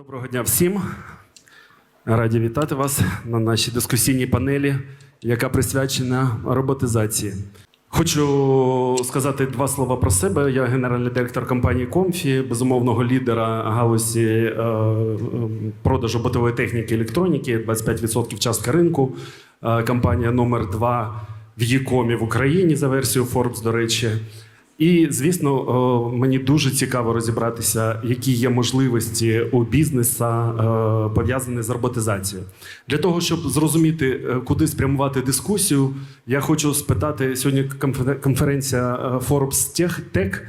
Доброго дня всім. Раді вітати вас на нашій дискусійній панелі, яка присвячена роботизації. Хочу сказати два слова про себе. Я генеральний директор компанії Комфі, безумовного лідера галузі е, продажу битової техніки і електроніки, 25% частка ринку. Е, компанія номер 2 в Єкомі в Україні за версією Forbes, до речі. І, звісно, мені дуже цікаво розібратися, які є можливості у бізнеса е, пов'язані з роботизацією. Для того, щоб зрозуміти, е, куди спрямувати дискусію, я хочу спитати сьогодні конфер- конференція е, Forbes Tech,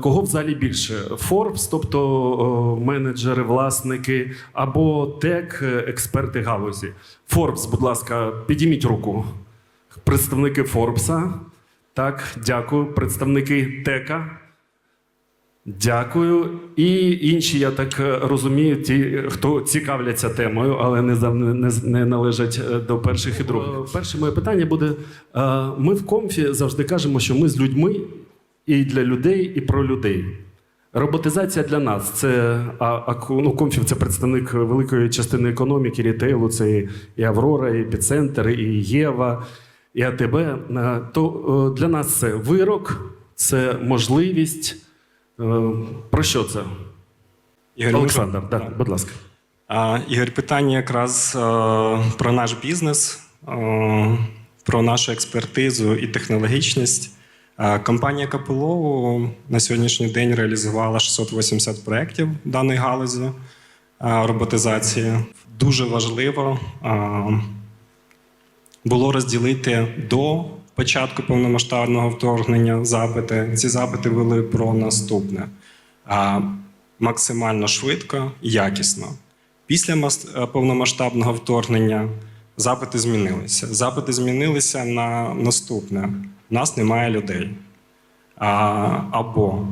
кого в залі більше? Forbes, тобто менеджери, власники, або тек, експерти галузі. Forbes, будь ласка, підійміть руку. Представники Форбса. Так, дякую. Представники ТЕКа. Дякую. І інші, я так е, розумію, ті, хто цікавляться темою, але не, не, не належать е, до перших і других. Перше моє питання буде: е, ми в комфі завжди кажемо, що ми з людьми і для людей, і про людей. Роботизація для нас це а, ну, Комфів це представник великої частини економіки, рітейлу, це і Аврора, і Епіцентр, і Єва, і АТБ. Е, То е, для нас це вирок, це можливість. Е, Про що це? Ігор, Олександр, да, будь ласка. А, Ігор, питання якраз про наш бізнес, про нашу експертизу і технологічність. Компанія Капелову на сьогоднішній день реалізувала 680 проєктів в даної галузі роботизації. Дуже важливо було розділити до початку повномасштабного вторгнення запити. Ці запити були про наступне: максимально швидко і якісно. Після е, повномасштабного вторгнення запити змінилися. Запити змінилися на наступне: У нас немає людей. Або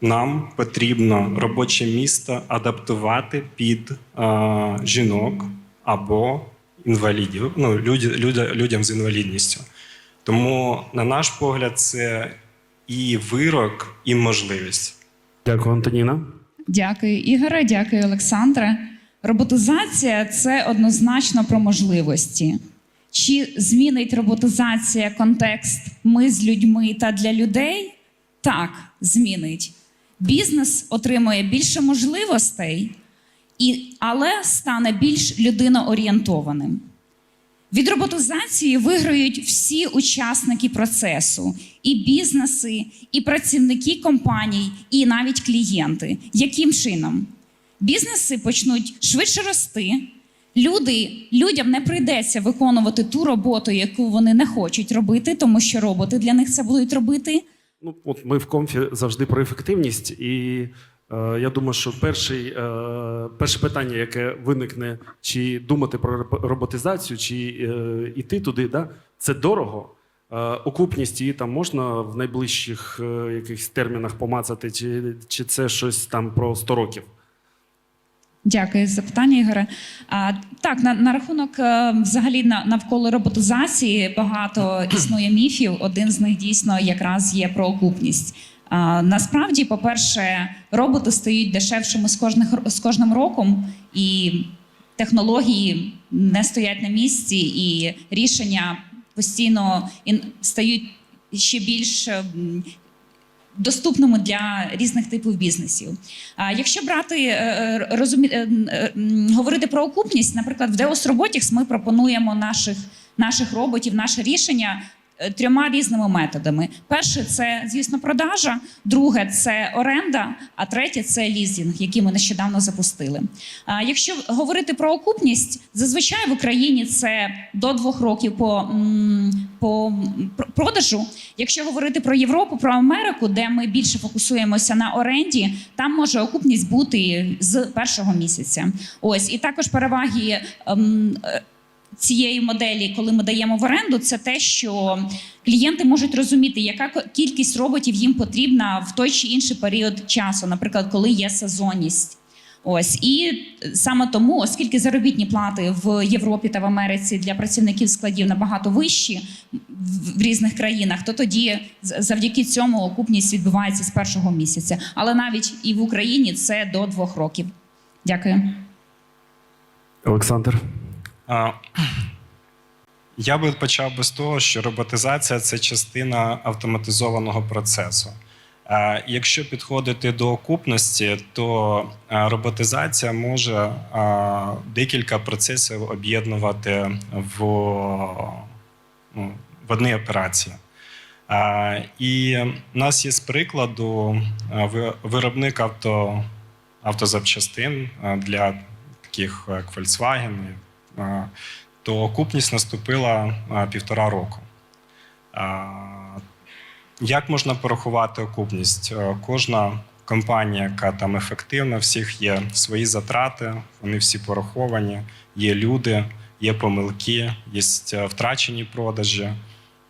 нам потрібно робоче місто адаптувати під а, жінок або інвалідів, ну, люди, люди, людям з інвалідністю. Тому, на наш погляд, це і вирок, і можливість. Дякую, Антоніна. Дякую, Ігоре, дякую, Олександре. Роботизація це однозначно про можливості. Чи змінить роботизація контекст ми з людьми та для людей? Так, змінить. Бізнес отримує більше можливостей, і, але стане більш людиноорієнтованим. Від роботизації виграють всі учасники процесу: і бізнеси, і працівники компаній, і навіть клієнти. Яким чином? Бізнеси почнуть швидше рости. Люди, людям не прийдеться виконувати ту роботу, яку вони не хочуть робити, тому що роботи для них це будуть робити. Ну, от ми в комфі завжди про ефективність, і я думаю, що перший, е, перше питання, яке виникне, чи думати про робо- роботизацію, чи е, йти туди, да, це дорого. Е, окупність її там можна в найближчих е, якихось термінах помацати, чи, чи це щось там про 100 років? Дякую за питання, Ігоре. А, так, на, на рахунок е, взагалі на, навколо роботизації багато існує міфів. Один з них дійсно якраз є про окупність. Насправді, по-перше, роботи стають дешевшими з, кожних, з кожним роком, і технології не стоять на місці, і рішення постійно стають ще більш доступними для різних типів бізнесів. А якщо брати е, е, розумі... е, говорити про окупність, наприклад, в Deus Robotics ми пропонуємо наших, наших роботів, наше рішення. Е, Трьома різними методами: перше це, звісно, продажа, друге це оренда, а третє це лізінг, який ми нещодавно запустили. А якщо говорити про окупність, зазвичай в Україні це до двох років по, по продажу. Якщо говорити про Європу, про Америку, де ми більше фокусуємося на оренді, там може окупність бути з першого місяця. Ось і також переваги. Цієї моделі, коли ми даємо в оренду, це те, що клієнти можуть розуміти, яка кількість роботів їм потрібна в той чи інший період часу, наприклад, коли є сезонність. Ось і саме тому, оскільки заробітні плати в Європі та в Америці для працівників складів набагато вищі в різних країнах, то тоді завдяки цьому окупність відбувається з першого місяця. Але навіть і в Україні це до двох років. Дякую. Олександр. Я би почав би з того, що роботизація це частина автоматизованого процесу. Якщо підходити до окупності, то роботизація може декілька процесів об'єднувати в, ну, в одній операції. І в нас є з прикладу виробник авто, автозапчастин для таких як Volkswagen, то окупність наступила півтора року. Як можна порахувати окупність? Е, Кожна компанія, яка там ефективна, всіх є свої затрати, вони всі пораховані, є люди, є помилки, є е, втрачені продажі.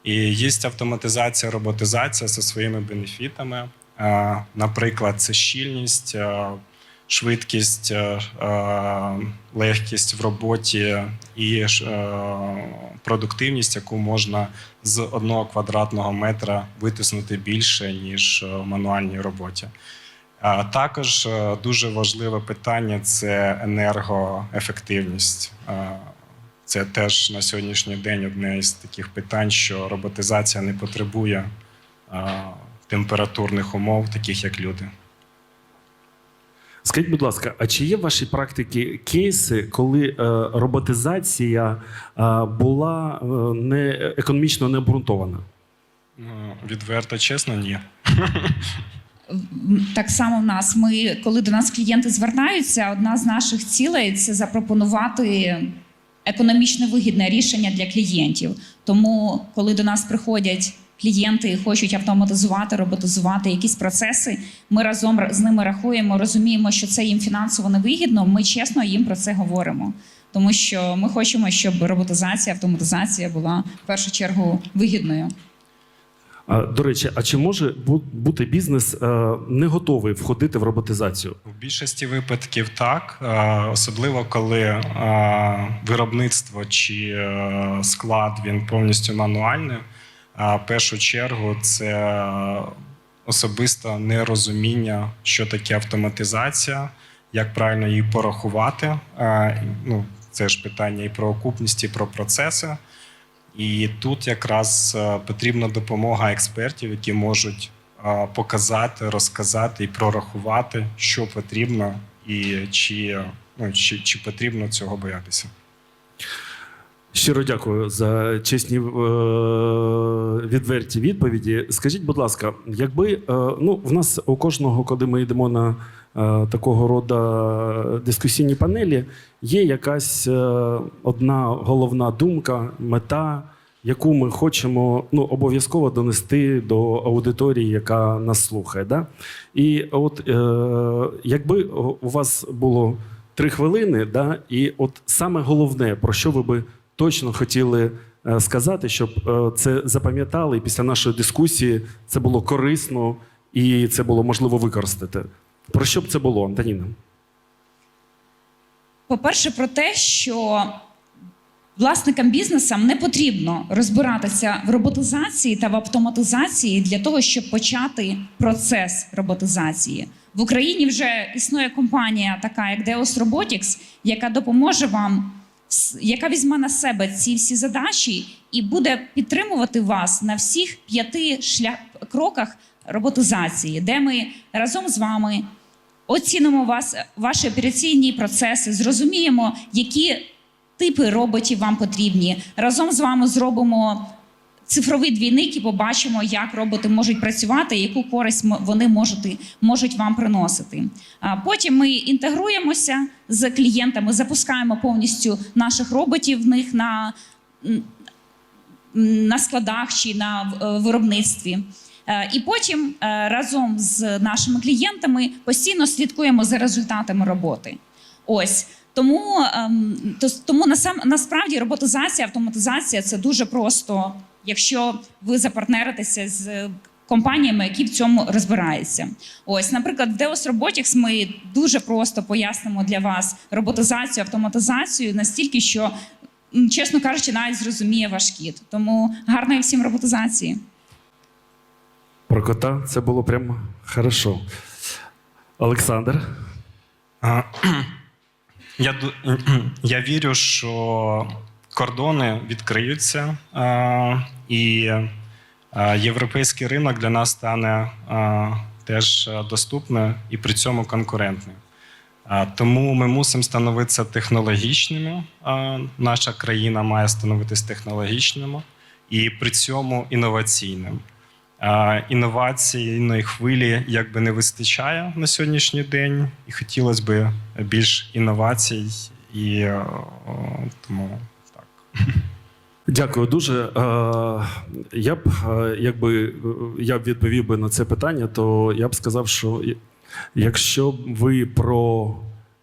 І є автоматизація, роботизація зі своїми бенефітами. Наприклад, це щільність, е, швидкість, е, е, легкість в роботі і е, продуктивність, яку можна з одного квадратного метра витиснути більше, ніж в мануальній роботі. Також дуже важливе питання це енергоефективність. Це теж на сьогоднішній день одне із таких питань, що роботизація не потребує температурних умов, таких як люди. Скажіть, будь ласка, а чи є в вашій практиці кейси, коли е, роботизація е, була е, не економічно не обґрунтована? Ну, Відверто, чесно, ні. Так само в нас. Ми, коли до нас клієнти звертаються, одна з наших цілей це запропонувати економічно вигідне рішення для клієнтів. Тому, коли до нас приходять клієнти хочуть автоматизувати, роботизувати якісь процеси, ми разом з ними рахуємо, розуміємо, що це їм фінансово невигідно. Ми чесно їм про це говоримо. Тому що ми хочемо, щоб роботизація, автоматизація була в першу чергу вигідною. А, до речі, а чи може бути бізнес е, не готовий входити в роботизацію? В більшості випадків так, е, особливо коли е, виробництво чи е, склад він повністю мануальний. А в першу чергу це особисте нерозуміння, що таке автоматизація, як правильно її порахувати. Ну, це ж питання і про окупність, і про процеси. І тут якраз е, потрібна допомога експертів, які можуть е, показати, розказати і прорахувати, що потрібно, і чи, ну, чи, чи потрібно цього боятися. Щиро дякую за чесні е, відверті відповіді. Скажіть, будь ласка, якби е, ну, в нас у кожного, коли ми йдемо на е, такого роду дискусійні панелі, є якась одна головна думка, мета, яку ми хочемо ну, обов'язково донести до аудиторії, яка нас слухає. Да? І от якби у вас було три хвилини, да, і от саме головне, про що ви би точно хотіли е, сказати, щоб е, це запам'ятали, і після нашої дискусії це було корисно і це було можливо використати. Про що б це було, Антоніна? По-перше, про те, що власникам бізнесам не потрібно розбиратися в роботизації та в автоматизації для того, щоб почати процес роботизації. В Україні вже існує компанія, така як Deus Robotics, яка допоможе вам, яка візьме на себе ці всі задачі і буде підтримувати вас на всіх п'яти шлях кроках роботизації, де ми разом з вами оцінимо вас, ваші операційні процеси, зрозуміємо, які типи роботів вам потрібні. Разом з вами зробимо цифровий двійник і побачимо, як роботи можуть працювати, яку користь вони можуть, можуть вам приносити. Потім ми інтегруємося з клієнтами, запускаємо повністю наших роботів в них на на складах чи на е, виробництві. Е, І потім е, разом з нашими клієнтами постійно слідкуємо за результатами роботи. Ось тому, ем, тому насправді роботизація, автоматизація це дуже просто. Якщо ви запартнеритеся з компаніями, які в цьому розбираються. Ось, наприклад, в Deus Robotics ми дуже просто пояснимо для вас роботизацію, автоматизацію настільки, що, чесно кажучи, навіть зрозуміє ваш кіт. Тому гарної всім роботизації. Про кота це було прямо хорошо. Олександр. Я, я вірю, що кордони відкриються, і європейський ринок для нас стане теж доступним і при цьому конкурентним. Тому ми мусимо становитися технологічними. Наша країна має становитися технологічними і при цьому інноваційним. Інноваційної хвилі якби не вистачає на сьогоднішній день, і хотілося б більш інновацій, і е, тому. Дякую дуже. Е, Я б, е, якби е, я б відповів би на це питання, то я б сказав, що якщо ви про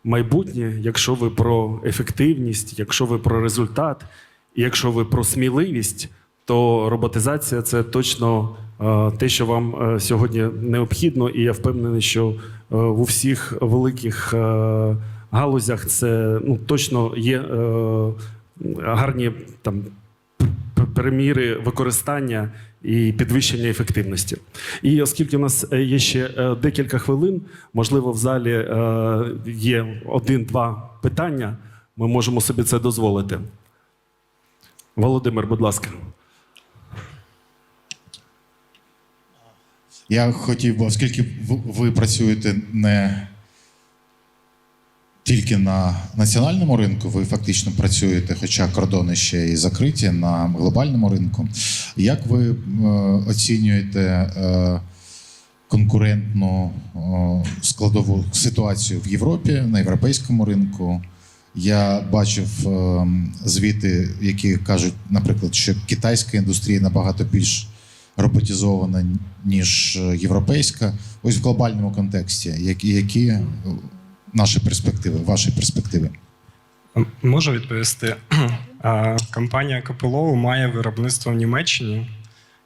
майбутнє, якщо ви про ефективність, якщо ви про результат, якщо ви про сміливість, то роботизація це точно те, що вам сьогодні необхідно, і я впевнений, що е, у всіх великих галузях це ну, точно є гарні там п- приміри використання і підвищення ефективності. І оскільки в нас е, є ще е, декілька хвилин, можливо, в залі е, є один-два питання, ми можемо собі це дозволити. Володимир, будь ласка. Я хотів би, оскільки ви працюєте не тільки на національному ринку, ви фактично працюєте, хоча кордони ще і закриті на глобальному ринку. Як ви е, оцінюєте е, конкурентну складову ситуацію в Європі на європейському ринку? Я бачив е, звіти, які кажуть, наприклад, що китайська індустрія набагато більш роботизована, ніж європейська. Ось в глобальному контексті, які, наші перспективи, ваші перспективи? Можу відповісти. Компанія Капелоу має виробництво в Німеччині,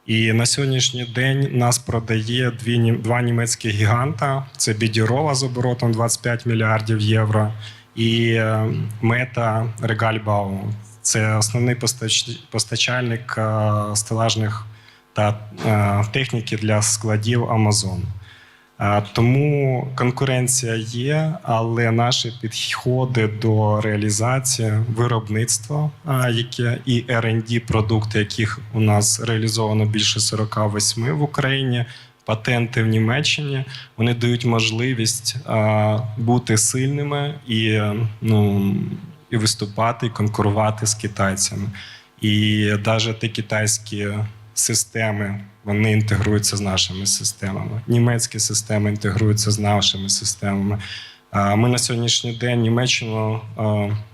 і на сьогоднішній день нас продає дві, два німецькі гіганта: це Бідірова з оборотом 25 мільярдів євро і е, Мета Регальбау. Це основний постач- постачальник е, стелажних та е, техніки для складів Amazon. А, Тому конкуренція є, але наші підходи до реалізації виробництва, яке і R&D продукти, яких у нас реалізовано більше 48 в Україні, патенти в Німеччині, вони дають можливість а, бути сильними і, е, ну, і виступати, і конкурувати з китайцями. І навіть ті китайські системи вони інтегруються з нашими системами. Німецькі системи інтегруються з нашими системами. Ми на сьогоднішній день Німеччину,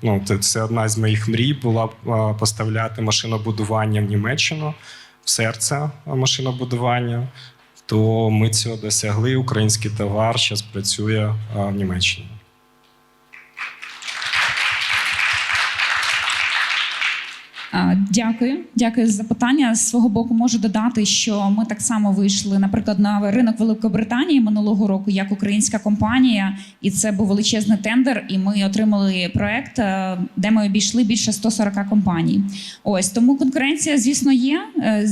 ну це, одна з моїх мрій була поставляти машинобудування в Німеччину, в серце машинобудування. То ми цього досягли. Український товар зараз працює в Німеччині. Дякую, дякую за запитання. З свого боку можу додати, що ми так само вийшли, наприклад, на ринок Великобританії минулого року як українська компанія, і це був величезний тендер. І ми отримали проект, е, де ми обійшли більше 140 компаній. Ось тому конкуренція, звісно, є. е,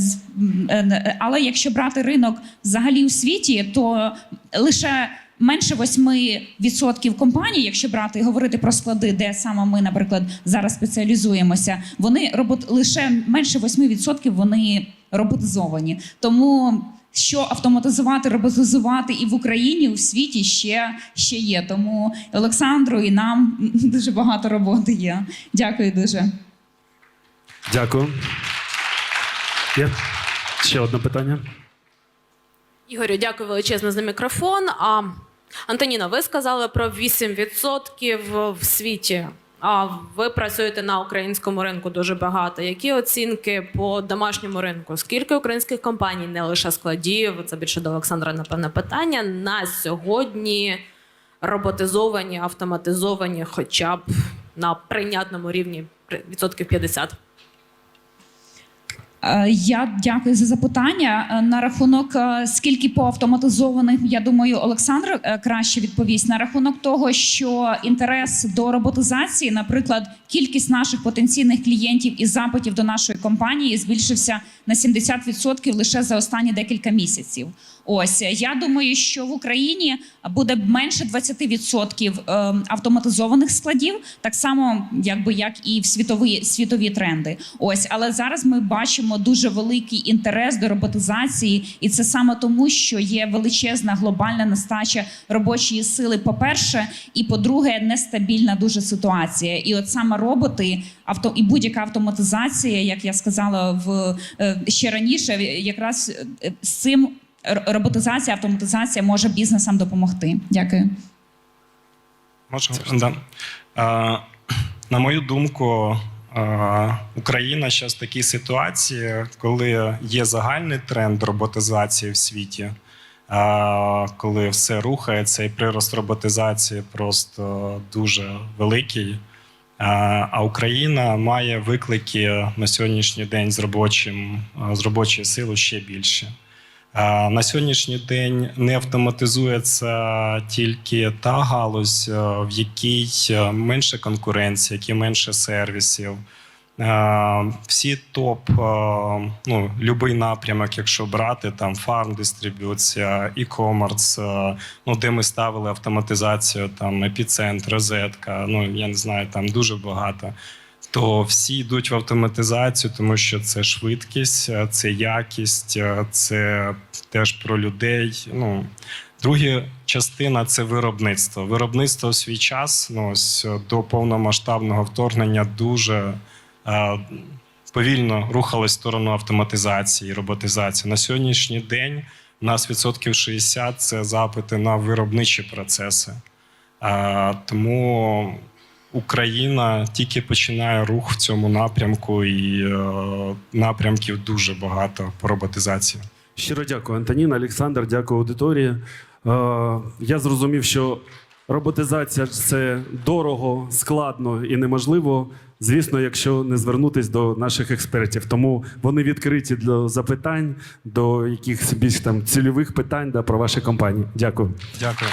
е, Але якщо брати ринок взагалі у світі, то лише менше 8% компаній, якщо брати і говорити про склади, де саме ми, наприклад, зараз спеціалізуємося, вони робот лише менше 8% вони роботизовані. Тому що автоматизувати, роботизувати і в Україні, і в світі ще, ще є. Тому Олександру і нам дуже багато роботи є. Дякую дуже. Дякую. Є ще одне питання. Ігорю, дякую величезно за мікрофон. А Антоніно, ви сказали про 8% в світі. А ви працюєте на українському ринку дуже багато. Які оцінки по домашньому ринку? Скільки українських компаній, не лише складів, це більше до Олександра, напевне, питання на сьогодні роботизовані, автоматизовані, хоча б на прийнятному рівні відсотків 50? Е, Я дякую за запитання. Е, На рахунок е, скільки по автоматизованих, я думаю, Олександр краще відповість. На рахунок того, що інтерес до роботизації, наприклад, кількість наших потенційних клієнтів і запитів до нашої компанії збільшився на 70% лише за останні декілька місяців. Ось я думаю, що в Україні буде менше 20% е, автоматизованих складів, так само, якби як і в світові світові тренди. Ось, але зараз ми бачимо дуже великий інтерес до роботизації, і це саме тому, що є величезна глобальна нестача робочої сили. По перше, і по-друге, нестабільна дуже ситуація. І от саме роботи, авто і будь-яка автоматизація, як я сказала в е, ще раніше, якраз е, з цим роботизація, автоматизація може бізнесам допомогти. Дякую. Можу? Да. Е, на мою думку, Україна зараз в такій ситуації, коли є загальний тренд роботизації в світі, коли все рухається і прирост роботизації просто дуже великий. А Україна має виклики на сьогоднішній день з робочим з робочою силою ще більше. Е, На сьогоднішній день не автоматизується тільки та галузь, е, в якій е, менше конкуренції, які менше сервісів. Е, Всі топ, е, ну, будь-який напрямок, якщо брати, там фарм, дистриб'юція, e-commerce, е, ну, де ми ставили автоматизацію, там епіцентр, розетка, ну я не знаю, там дуже багато то всі йдуть в автоматизацію, тому що це швидкість, е, це якість, е, це теж про людей. Ну, друга частина це виробництво. Виробництво в свій час ну, ось, е, до повномасштабного вторгнення дуже повільно рухалось в сторону автоматизації і роботизації. На сьогоднішній день у нас відсотків 60 це запити на виробничі процеси. Тому Україна тільки починає рух в цьому напрямку, і е, напрямків дуже багато по роботизації. Щиро дякую, Антоніна, Олександр, дякую аудиторії. Е, я зрозумів, що роботизація це дорого, складно і неможливо. Звісно, якщо не звернутися до наших експертів. Тому вони відкриті для запитань, до якихось більш там цільових питань да, про ваші компанії. Дякую. Дякую.